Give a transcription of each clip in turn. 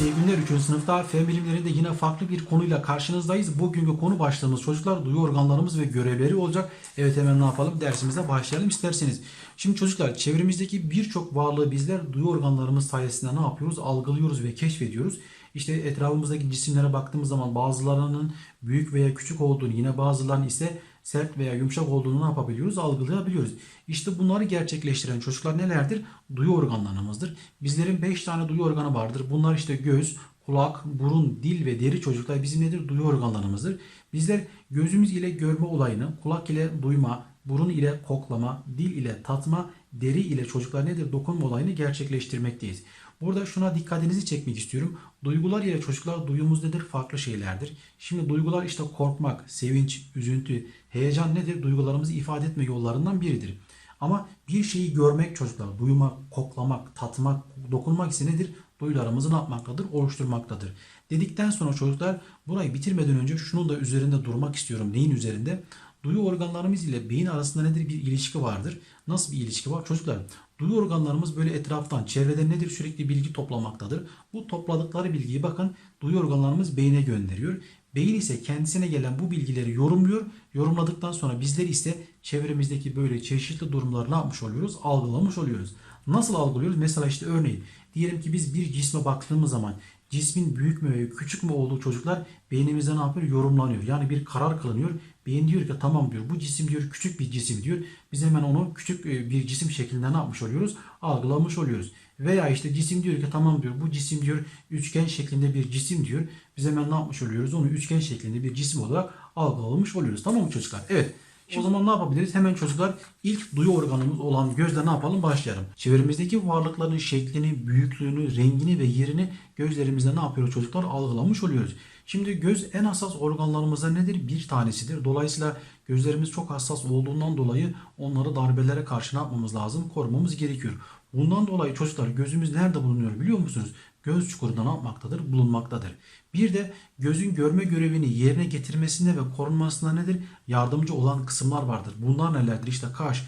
İyi günler. 3. sınıfta fen bilimlerinde yine farklı bir konuyla karşınızdayız. Bugünkü konu başlığımız çocuklar duyu organlarımız ve görevleri olacak. Evet hemen ne yapalım? Dersimize başlayalım isterseniz. Şimdi çocuklar çevremizdeki birçok varlığı bizler duyu organlarımız sayesinde ne yapıyoruz? Algılıyoruz ve keşfediyoruz. İşte etrafımızdaki cisimlere baktığımız zaman bazılarının büyük veya küçük olduğunu yine bazılarının ise sert veya yumuşak olduğunu ne yapabiliyoruz? Algılayabiliyoruz. İşte bunları gerçekleştiren çocuklar nelerdir? Duyu organlarımızdır. Bizlerin 5 tane duyu organı vardır. Bunlar işte göz, kulak, burun, dil ve deri çocuklar bizim nedir? Duyu organlarımızdır. Bizler gözümüz ile görme olayını, kulak ile duyma, burun ile koklama, dil ile tatma, deri ile çocuklar nedir? Dokunma olayını gerçekleştirmekteyiz. Burada şuna dikkatinizi çekmek istiyorum. Duygular ile çocuklar duyumuz nedir? Farklı şeylerdir. Şimdi duygular işte korkmak, sevinç, üzüntü, heyecan nedir? Duygularımızı ifade etme yollarından biridir. Ama bir şeyi görmek çocuklar, duymak, koklamak, tatmak, dokunmak ise nedir? Duyularımızı ne yapmaktadır? Oluşturmaktadır. Dedikten sonra çocuklar burayı bitirmeden önce şunun da üzerinde durmak istiyorum. Neyin üzerinde? Duyu organlarımız ile beyin arasında nedir? Bir ilişki vardır. Nasıl bir ilişki var? Çocuklar duyu organlarımız böyle etraftan, çevreden nedir? Sürekli bilgi toplamaktadır. Bu topladıkları bilgiyi bakın duyu organlarımız beyine gönderiyor. Beyin ise kendisine gelen bu bilgileri yorumluyor. Yorumladıktan sonra bizler ise çevremizdeki böyle çeşitli durumları ne yapmış oluyoruz? Algılamış oluyoruz. Nasıl algılıyoruz? Mesela işte örneğin diyelim ki biz bir cisme baktığımız zaman cismin büyük mü küçük mü olduğu çocuklar beynimizde ne yapıyor? Yorumlanıyor. Yani bir karar kılınıyor. Beyin diyor ki tamam diyor bu cisim diyor küçük bir cisim diyor. Biz hemen onu küçük e, bir cisim şeklinde ne yapmış oluyoruz? Algılamış oluyoruz. Veya işte cisim diyor ki tamam diyor bu cisim diyor üçgen şeklinde bir cisim diyor. Biz hemen ne yapmış oluyoruz? Onu üçgen şeklinde bir cisim olarak algılamış oluyoruz. Tamam mı çocuklar? Evet. O zaman ne yapabiliriz? Hemen çocuklar ilk duyu organımız olan gözle ne yapalım? Başlayalım. Çevremizdeki varlıkların şeklini, büyüklüğünü, rengini ve yerini gözlerimizle ne yapıyoruz çocuklar? Algılamış oluyoruz. Şimdi göz en hassas organlarımızdan nedir? Bir tanesidir. Dolayısıyla gözlerimiz çok hassas olduğundan dolayı onları darbelere karşı ne yapmamız lazım? Korumamız gerekiyor. Bundan dolayı çocuklar gözümüz nerede bulunuyor biliyor musunuz? Göz çukurunda ne yapmaktadır? Bulunmaktadır. Bir de gözün görme görevini yerine getirmesinde ve korunmasında nedir? Yardımcı olan kısımlar vardır. Bunlar nelerdir? İşte kaş,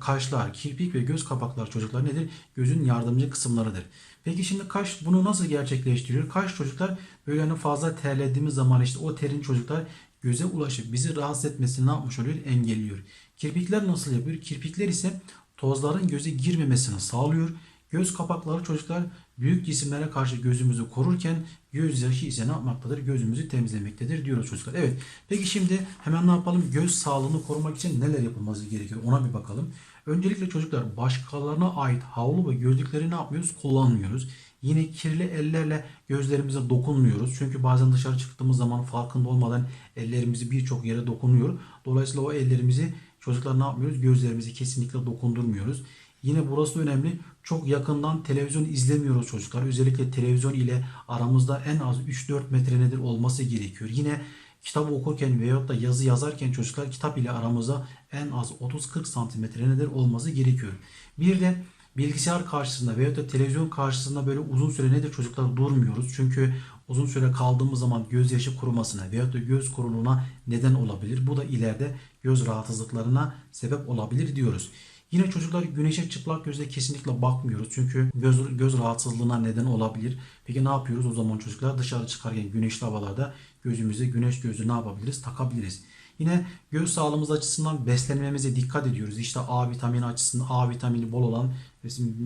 kaşlar, kirpik ve göz kapakları çocuklar nedir? Gözün yardımcı kısımlarıdır. Peki şimdi kaş bunu nasıl gerçekleştiriyor? Kaş çocuklar böyle hani fazla terlediğimiz zaman işte o terin çocuklar göze ulaşıp bizi rahatsız etmesini ne yapmış oluyor? Engelliyor. Kirpikler nasıl yapıyor? Kirpikler ise tozların göze girmemesini sağlıyor. Göz kapakları çocuklar büyük cisimlere karşı gözümüzü korurken gözyaşı ise ne yapmaktadır? Gözümüzü temizlemektedir diyoruz çocuklar. Evet. Peki şimdi hemen ne yapalım? Göz sağlığını korumak için neler yapılması gerekiyor? Ona bir bakalım. Öncelikle çocuklar başkalarına ait havlu ve gözlükleri ne yapmıyoruz? Kullanmıyoruz. Yine kirli ellerle gözlerimize dokunmuyoruz. Çünkü bazen dışarı çıktığımız zaman farkında olmadan ellerimizi birçok yere dokunuyor. Dolayısıyla o ellerimizi çocuklar ne yapmıyoruz? Gözlerimizi kesinlikle dokundurmuyoruz. Yine burası önemli. Çok yakından televizyon izlemiyoruz çocuklar. Özellikle televizyon ile aramızda en az 3-4 metre nedir olması gerekiyor. Yine kitap okurken veyahut da yazı yazarken çocuklar kitap ile aramızda en az 30-40 santimetre nedir olması gerekiyor. Bir de bilgisayar karşısında veyahut da televizyon karşısında böyle uzun süre nedir çocuklar durmuyoruz. Çünkü uzun süre kaldığımız zaman gözyaşı kurumasına veyahut da göz kuruluğuna neden olabilir. Bu da ileride göz rahatsızlıklarına sebep olabilir diyoruz. Yine çocuklar güneşe çıplak gözle kesinlikle bakmıyoruz. Çünkü göz, göz rahatsızlığına neden olabilir. Peki ne yapıyoruz o zaman çocuklar? Dışarı çıkarken güneşli havalarda gözümüze güneş gözü ne yapabiliriz? Takabiliriz. Yine göz sağlığımız açısından beslenmemize dikkat ediyoruz. İşte A vitamini açısından A vitamini bol olan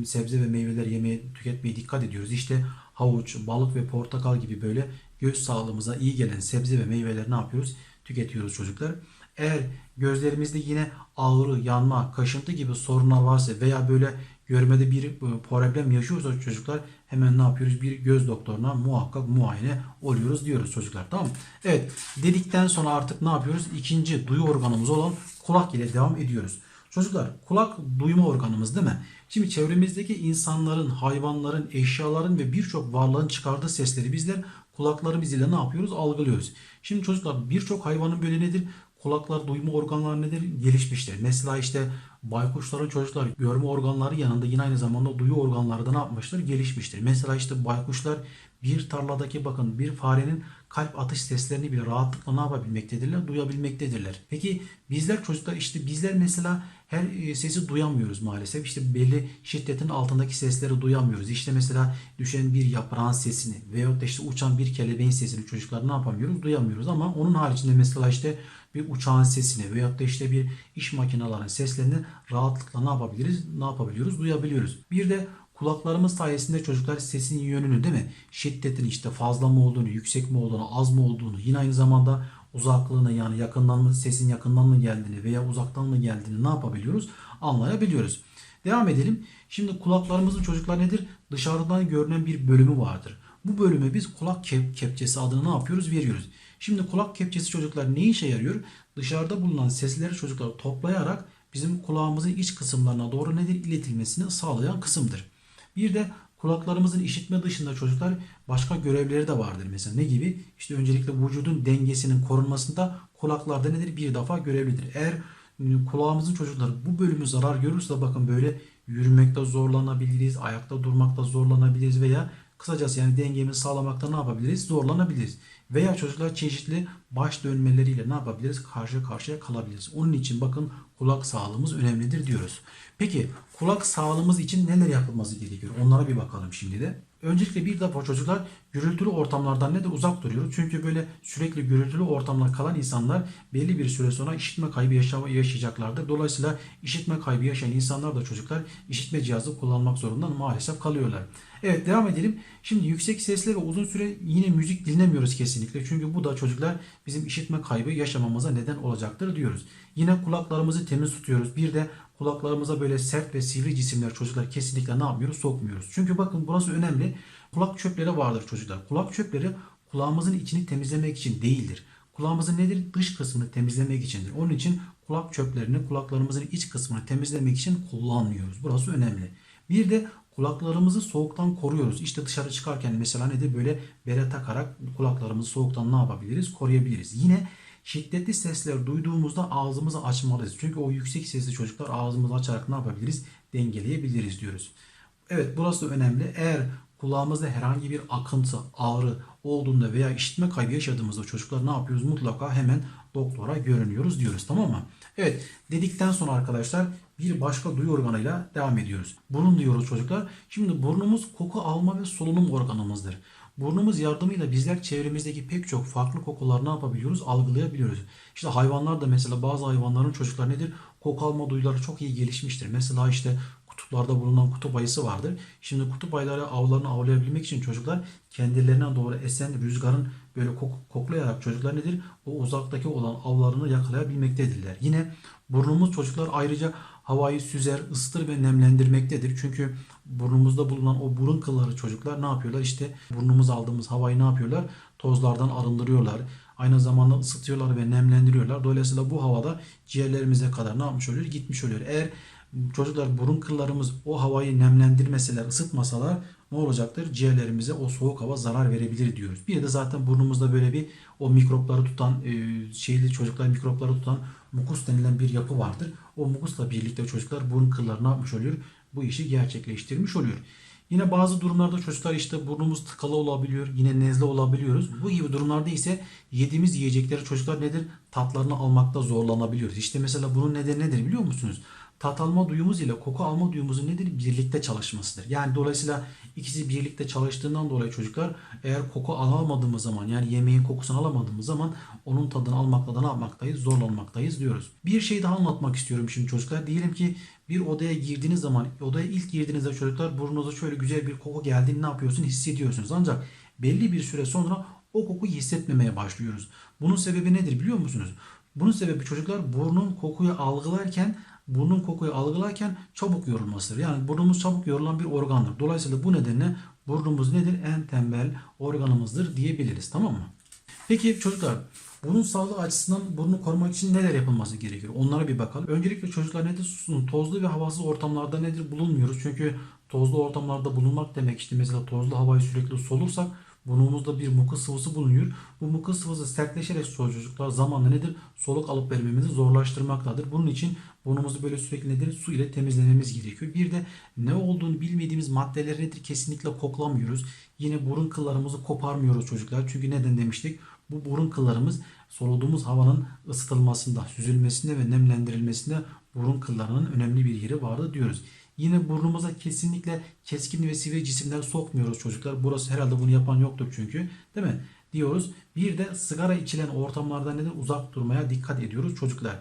sebze ve meyveler yemeye tüketmeye dikkat ediyoruz. İşte havuç, balık ve portakal gibi böyle göz sağlığımıza iyi gelen sebze ve meyveler ne yapıyoruz? Tüketiyoruz çocuklar. Eğer gözlerimizde yine ağrı, yanma, kaşıntı gibi sorunlar varsa veya böyle görmede bir e, problem yaşıyorsa çocuklar hemen ne yapıyoruz? Bir göz doktoruna muhakkak muayene oluyoruz diyoruz çocuklar. Tamam? Evet. Dedikten sonra artık ne yapıyoruz? İkinci duyu organımız olan kulak ile devam ediyoruz. Çocuklar kulak duyma organımız değil mi? Şimdi çevremizdeki insanların, hayvanların, eşyaların ve birçok varlığın çıkardığı sesleri bizler kulaklarımız ile ne yapıyoruz? Algılıyoruz. Şimdi çocuklar birçok hayvanın böyle nedir? Kulaklar duyma organları nedir? Gelişmiştir. Mesela işte baykuşların çocuklar görme organları yanında yine aynı zamanda duyu organları da ne yapmıştır? Gelişmiştir. Mesela işte baykuşlar bir tarladaki bakın bir farenin kalp atış seslerini bile rahatlıkla ne yapabilmektedirler? Duyabilmektedirler. Peki bizler çocuklar işte bizler mesela her e, sesi duyamıyoruz maalesef. İşte belli şiddetin altındaki sesleri duyamıyoruz. İşte mesela düşen bir yaprağın sesini veyahut da işte uçan bir kelebeğin sesini çocuklar ne yapamıyoruz? Duyamıyoruz ama onun haricinde mesela işte bir uçağın sesini veyahut da işte bir iş makinelerinin seslerini rahatlıkla ne yapabiliriz? Ne yapabiliyoruz? Duyabiliyoruz. Bir de kulaklarımız sayesinde çocuklar sesin yönünü değil mi? Şiddetin işte fazla mı olduğunu, yüksek mi olduğunu, az mı olduğunu, yine aynı zamanda uzaklığını yani yakından mı sesin yakından mı geldiğini veya uzaktan mı geldiğini ne yapabiliyoruz? Anlayabiliyoruz. Devam edelim. Şimdi kulaklarımızın çocuklar nedir? Dışarıdan görünen bir bölümü vardır. Bu bölüme biz kulak kep- kepçesi adını ne yapıyoruz? Veriyoruz. Şimdi kulak kepçesi çocuklar ne işe yarıyor? Dışarıda bulunan sesleri çocuklar toplayarak bizim kulağımızın iç kısımlarına doğru nedir? iletilmesini sağlayan kısımdır. Bir de kulaklarımızın işitme dışında çocuklar başka görevleri de vardır. Mesela ne gibi? İşte öncelikle vücudun dengesinin korunmasında kulaklarda nedir? Bir defa görevlidir. Eğer ıı, kulağımızın çocukları bu bölümü zarar görürse bakın böyle yürümekte zorlanabiliriz, ayakta durmakta zorlanabiliriz veya kısacası yani dengemizi sağlamakta ne yapabiliriz? Zorlanabiliriz. Veya çocuklar çeşitli baş dönmeleriyle ne yapabiliriz? Karşı karşıya kalabiliriz. Onun için bakın kulak sağlığımız önemlidir diyoruz. Peki kulak sağlığımız için neler yapılması gerekiyor? Onlara bir bakalım şimdi de. Öncelikle bir defa çocuklar gürültülü ortamlardan ne de uzak duruyoruz. Çünkü böyle sürekli gürültülü ortamda kalan insanlar belli bir süre sonra işitme kaybı yaşa- yaşayacaklardır. Dolayısıyla işitme kaybı yaşayan insanlar da çocuklar işitme cihazı kullanmak zorunda maalesef kalıyorlar. Evet devam edelim. Şimdi yüksek sesle ve uzun süre yine müzik dinlemiyoruz kesinlikle. Çünkü bu da çocuklar bizim işitme kaybı yaşamamıza neden olacaktır diyoruz. Yine kulaklarımızı temiz tutuyoruz. Bir de kulaklarımıza böyle sert ve sivri cisimler çocuklar kesinlikle ne yapmıyoruz? Sokmuyoruz. Çünkü bakın burası önemli. Kulak çöpleri vardır çocuklar. Kulak çöpleri kulağımızın içini temizlemek için değildir. Kulağımızın nedir? Dış kısmını temizlemek içindir. Onun için kulak çöplerini kulaklarımızın iç kısmını temizlemek için kullanmıyoruz. Burası önemli. Bir de kulaklarımızı soğuktan koruyoruz. İşte dışarı çıkarken mesela nedir? Böyle bere takarak kulaklarımızı soğuktan ne yapabiliriz? Koruyabiliriz. Yine şiddetli sesler duyduğumuzda ağzımızı açmalıyız. Çünkü o yüksek sesli çocuklar ağzımızı açarak ne yapabiliriz? Dengeleyebiliriz diyoruz. Evet burası da önemli. Eğer kulağımızda herhangi bir akıntı, ağrı olduğunda veya işitme kaybı yaşadığımızda çocuklar ne yapıyoruz? Mutlaka hemen doktora görünüyoruz diyoruz tamam mı? Evet dedikten sonra arkadaşlar bir başka duyu organıyla devam ediyoruz. Burun diyoruz çocuklar. Şimdi burnumuz koku alma ve solunum organımızdır. Burnumuz yardımıyla bizler çevremizdeki pek çok farklı kokular ne yapabiliyoruz? Algılayabiliyoruz. İşte hayvanlar da mesela bazı hayvanların çocuklar nedir? Koku alma duyuları çok iyi gelişmiştir. Mesela işte kutuplarda bulunan kutup ayısı vardır. Şimdi kutup ayıları avlarını avlayabilmek için çocuklar kendilerine doğru esen rüzgarın böyle kok- koklayarak çocuklar nedir? O uzaktaki olan avlarını yakalayabilmektedirler. Yine burnumuz çocuklar ayrıca havayı süzer, ısıtır ve nemlendirmektedir. Çünkü burnumuzda bulunan o burun kılları çocuklar ne yapıyorlar? İşte burnumuz aldığımız havayı ne yapıyorlar? Tozlardan arındırıyorlar. Aynı zamanda ısıtıyorlar ve nemlendiriyorlar. Dolayısıyla bu havada ciğerlerimize kadar ne yapmış oluyor? Gitmiş oluyor. Eğer çocuklar burun kıllarımız o havayı nemlendirmeseler, ısıtmasalar ne olacaktır? Ciğerlerimize o soğuk hava zarar verebilir diyoruz. Bir de zaten burnumuzda böyle bir o mikropları tutan e, şeyli çocuklar mikropları tutan mukus denilen bir yapı vardır. O mukusla birlikte çocuklar burun kılları ne yapmış oluyor? Bu işi gerçekleştirmiş oluyor. Yine bazı durumlarda çocuklar işte burnumuz tıkalı olabiliyor. Yine nezle olabiliyoruz. Bu gibi durumlarda ise yediğimiz yiyecekleri çocuklar nedir? Tatlarını almakta zorlanabiliyoruz. İşte mesela bunun nedeni nedir biliyor musunuz? Tat alma duyumuz ile koku alma duyumuzun nedir? Birlikte çalışmasıdır. Yani dolayısıyla ikisi birlikte çalıştığından dolayı çocuklar eğer koku alamadığımız zaman yani yemeğin kokusunu alamadığımız zaman onun tadını almakta da ne yapmaktayız? Zorlanmaktayız diyoruz. Bir şey daha anlatmak istiyorum şimdi çocuklar. Diyelim ki bir odaya girdiğiniz zaman odaya ilk girdiğinizde çocuklar burnunuza şöyle güzel bir koku geldiğini ne yapıyorsun? Hissediyorsunuz. Ancak belli bir süre sonra o kokuyu hissetmemeye başlıyoruz. Bunun sebebi nedir biliyor musunuz? Bunun sebebi çocuklar burnun kokuyu algılarken burnun kokuyu algılarken çabuk yorulmasıdır. Yani burnumuz çabuk yorulan bir organdır. Dolayısıyla bu nedenle burnumuz nedir? En tembel organımızdır diyebiliriz. Tamam mı? Peki çocuklar burun sağlığı açısından burnu korumak için neler yapılması gerekiyor? Onlara bir bakalım. Öncelikle çocuklar nedir? Susun. Tozlu ve havasız ortamlarda nedir? Bulunmuyoruz. Çünkü tozlu ortamlarda bulunmak demek işte mesela tozlu havayı sürekli solursak Burnumuzda bir mukus sıvısı bulunuyor. Bu mukus sıvısı sertleşerek çocuklar zamanla nedir? Soluk alıp vermemizi zorlaştırmaktadır. Bunun için burnumuzu böyle sürekli nedir? Su ile temizlememiz gerekiyor. Bir de ne olduğunu bilmediğimiz maddeler nedir? Kesinlikle koklamıyoruz. Yine burun kıllarımızı koparmıyoruz çocuklar. Çünkü neden demiştik? Bu burun kıllarımız soluduğumuz havanın ısıtılmasında, süzülmesinde ve nemlendirilmesinde burun kıllarının önemli bir yeri vardı diyoruz. Yine burnumuza kesinlikle keskin ve sivri cisimler sokmuyoruz çocuklar. Burası herhalde bunu yapan yoktur çünkü. Değil mi? Diyoruz. Bir de sigara içilen ortamlardan neden uzak durmaya dikkat ediyoruz çocuklar.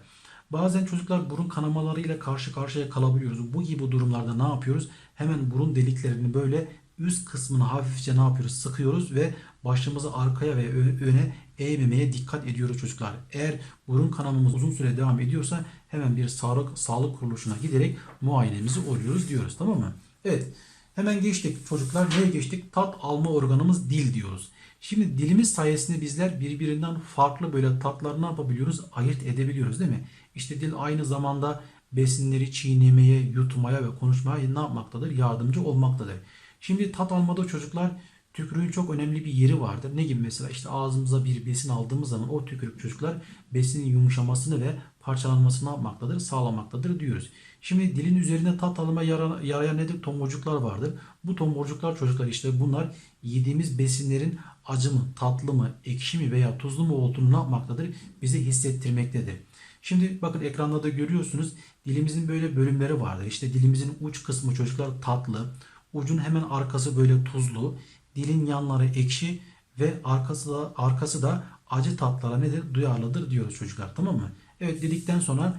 Bazen çocuklar burun kanamalarıyla karşı karşıya kalabiliyoruz. Bu gibi durumlarda ne yapıyoruz? Hemen burun deliklerini böyle üst kısmını hafifçe ne yapıyoruz? Sıkıyoruz ve başımızı arkaya ve öne eğmemeye dikkat ediyoruz çocuklar. Eğer burun kanamamız uzun süre devam ediyorsa hemen bir sağlık sağlık kuruluşuna giderek muayenemizi oluyoruz diyoruz. Tamam mı? Evet. Hemen geçtik çocuklar. Neye geçtik? Tat alma organımız dil diyoruz. Şimdi dilimiz sayesinde bizler birbirinden farklı böyle tatlar ne yapabiliyoruz? Ayırt edebiliyoruz değil mi? İşte dil aynı zamanda besinleri çiğnemeye, yutmaya ve konuşmaya ne yapmaktadır? Yardımcı olmaktadır. Şimdi tat almada çocuklar tükürüğün çok önemli bir yeri vardır. Ne gibi mesela işte ağzımıza bir besin aldığımız zaman o tükürük çocuklar besinin yumuşamasını ve parçalanmasını yapmaktadır? Sağlamaktadır diyoruz. Şimdi dilin üzerinde tat yara- yarayan nedir? Tomurcuklar vardır. Bu tomurcuklar çocuklar işte bunlar yediğimiz besinlerin acı mı, tatlı mı, ekşi mi veya tuzlu mu olduğunu ne yapmaktadır? Bize hissettirmektedir. Şimdi bakın ekranda da görüyorsunuz dilimizin böyle bölümleri vardır. İşte dilimizin uç kısmı çocuklar tatlı, ucun hemen arkası böyle tuzlu, dilin yanları ekşi ve arkası da arkası da acı tatlara nedir? Duyarlıdır diyoruz çocuklar. Tamam mı? Evet dedikten sonra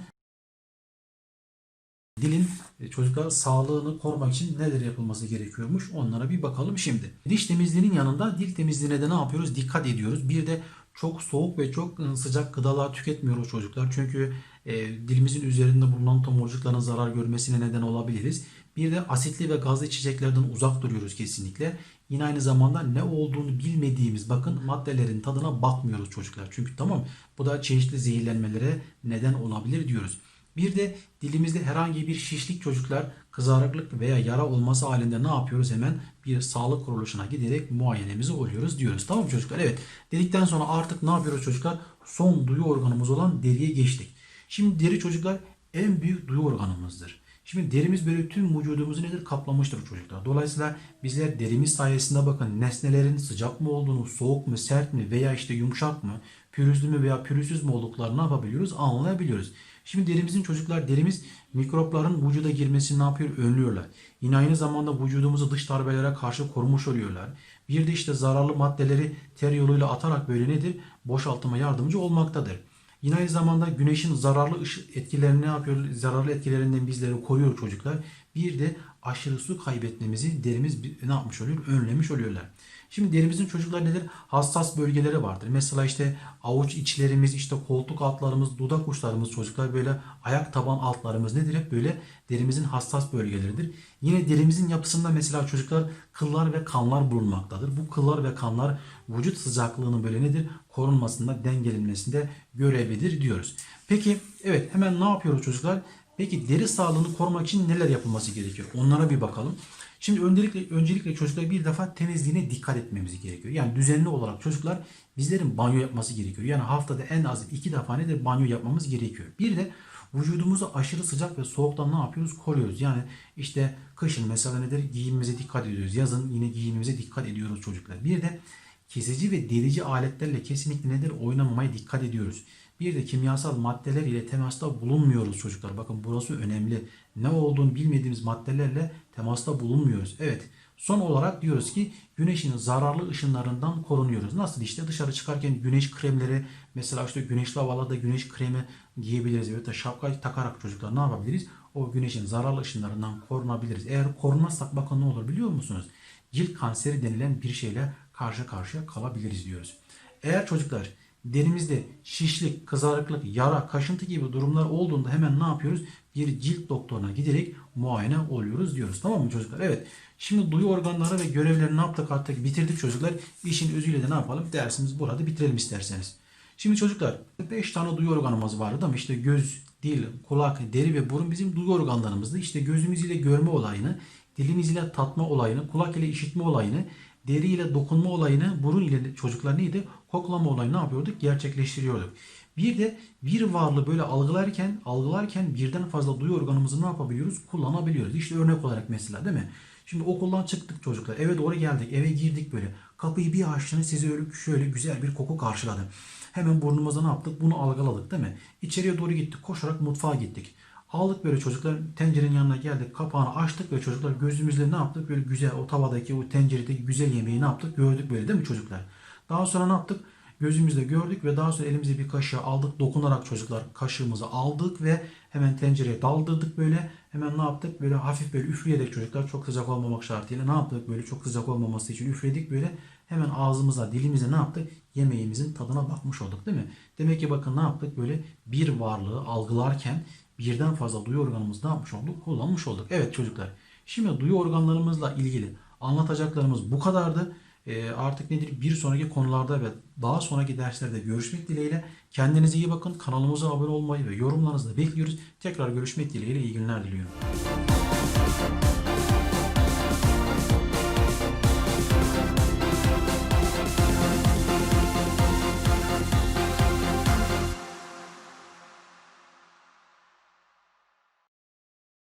dilin e, çocuklar sağlığını korumak için neler yapılması gerekiyormuş onlara bir bakalım şimdi. Diş temizliğinin yanında dil temizliğine de ne yapıyoruz? Dikkat ediyoruz. Bir de çok soğuk ve çok ıı, sıcak gıdalar tüketmiyoruz çocuklar. Çünkü e, dilimizin üzerinde bulunan tomurcukların zarar görmesine neden olabiliriz. Bir de asitli ve gazlı içeceklerden uzak duruyoruz kesinlikle. Yine aynı zamanda ne olduğunu bilmediğimiz bakın maddelerin tadına bakmıyoruz çocuklar. Çünkü tamam bu da çeşitli zehirlenmelere neden olabilir diyoruz. Bir de dilimizde herhangi bir şişlik çocuklar kızarıklık veya yara olması halinde ne yapıyoruz? Hemen bir sağlık kuruluşuna giderek muayenemizi oluyoruz diyoruz. Tamam çocuklar? Evet. Dedikten sonra artık ne yapıyoruz çocuklar? Son duyu organımız olan deriye geçtik. Şimdi deri çocuklar en büyük duyu organımızdır. Şimdi derimiz böyle tüm vücudumuzu nedir kaplamıştır çocuklar. Dolayısıyla bizler derimiz sayesinde bakın nesnelerin sıcak mı olduğunu, soğuk mu, sert mi veya işte yumuşak mı, pürüzlü mü veya pürüzsüz mü olduklarını ne yapabiliyoruz? Anlayabiliyoruz. Şimdi derimizin çocuklar derimiz mikropların vücuda girmesini ne yapıyor? Önlüyorlar. Yine aynı zamanda vücudumuzu dış darbelere karşı korumuş oluyorlar. Bir de işte zararlı maddeleri ter yoluyla atarak böyle nedir? Boşaltıma yardımcı olmaktadır. Yine aynı zamanda güneşin zararlı etkilerini ne yapıyor? Zararlı etkilerinden bizleri koruyor çocuklar. Bir de aşırı su kaybetmemizi derimiz ne yapmış oluyor? Önlemiş oluyorlar. Şimdi derimizin çocuklar nedir? Hassas bölgeleri vardır. Mesela işte avuç içlerimiz, işte koltuk altlarımız, dudak uçlarımız çocuklar böyle ayak taban altlarımız nedir? Hep böyle derimizin hassas bölgeleridir. Yine derimizin yapısında mesela çocuklar kıllar ve kanlar bulunmaktadır. Bu kıllar ve kanlar vücut sıcaklığının böyle nedir? Korunmasında, dengelenmesinde görevlidir diyoruz. Peki evet hemen ne yapıyoruz çocuklar? Peki deri sağlığını korumak için neler yapılması gerekiyor? Onlara bir bakalım. Şimdi öncelikle öncelikle çocuklar bir defa temizliğine dikkat etmemiz gerekiyor. Yani düzenli olarak çocuklar bizlerin banyo yapması gerekiyor. Yani haftada en az iki defa nedir banyo yapmamız gerekiyor. Bir de vücudumuzu aşırı sıcak ve soğuktan ne yapıyoruz? Koruyoruz. Yani işte kışın mesela nedir? Giyimimize dikkat ediyoruz. Yazın yine giyimimize dikkat ediyoruz çocuklar. Bir de kesici ve delici aletlerle kesinlikle nedir? Oynamamaya dikkat ediyoruz. Bir de kimyasal maddeler ile temasta bulunmuyoruz çocuklar. Bakın burası önemli. Ne olduğunu bilmediğimiz maddelerle temasta bulunmuyoruz. Evet. Son olarak diyoruz ki güneşin zararlı ışınlarından korunuyoruz. Nasıl işte dışarı çıkarken güneş kremleri mesela işte güneşli havalarda güneş kremi giyebiliriz. Evet de şapka takarak çocuklar ne yapabiliriz? O güneşin zararlı ışınlarından korunabiliriz. Eğer korunmazsak bakın ne olur biliyor musunuz? Cilt kanseri denilen bir şeyle karşı karşıya kalabiliriz diyoruz. Eğer çocuklar derimizde şişlik, kızarıklık, yara, kaşıntı gibi durumlar olduğunda hemen ne yapıyoruz? Bir cilt doktoruna giderek muayene oluyoruz diyoruz. Tamam mı çocuklar? Evet. Şimdi duyu organları ve görevlerini ne yaptık artık bitirdik çocuklar. İşin özüyle de ne yapalım? Dersimizi burada bitirelim isterseniz. Şimdi çocuklar 5 tane duyu organımız vardı ama işte göz, dil, kulak, deri ve burun bizim duyu organlarımızdı. İşte gözümüz ile görme olayını, dilimiz ile tatma olayını, kulak ile işitme olayını, deriyle dokunma olayını burun ile çocuklar neydi? Koklama olayını ne yapıyorduk? Gerçekleştiriyorduk. Bir de bir varlığı böyle algılarken algılarken birden fazla duyu organımızı ne yapabiliyoruz? Kullanabiliyoruz. İşte örnek olarak mesela değil mi? Şimdi okuldan çıktık çocuklar. Eve doğru geldik. Eve girdik böyle. Kapıyı bir açtınız sizi öyle şöyle güzel bir koku karşıladı. Hemen burnumuza ne yaptık? Bunu algıladık değil mi? İçeriye doğru gittik. Koşarak mutfağa gittik. Aldık böyle çocuklar tencerenin yanına geldik. Kapağını açtık ve çocuklar gözümüzle ne yaptık? Böyle güzel o tavadaki o tenceredeki güzel yemeği ne yaptık? Gördük böyle değil mi çocuklar? Daha sonra ne yaptık? Gözümüzle gördük ve daha sonra elimize bir kaşığı aldık. Dokunarak çocuklar kaşığımızı aldık ve hemen tencereye daldırdık böyle. Hemen ne yaptık? Böyle hafif böyle üfleyerek çocuklar çok sıcak olmamak şartıyla ne yaptık? Böyle çok sıcak olmaması için üfledik böyle. Hemen ağzımıza, dilimize ne yaptık? Yemeğimizin tadına bakmış olduk değil mi? Demek ki bakın ne yaptık? Böyle bir varlığı algılarken birden fazla duyu organımızı ne yapmış olduk? Kullanmış olduk. Evet çocuklar. Şimdi duyu organlarımızla ilgili anlatacaklarımız bu kadardı. Ee, artık nedir? Bir sonraki konularda ve daha sonraki derslerde görüşmek dileğiyle. Kendinize iyi bakın. Kanalımıza abone olmayı ve yorumlarınızı bekliyoruz. Tekrar görüşmek dileğiyle iyi günler diliyorum.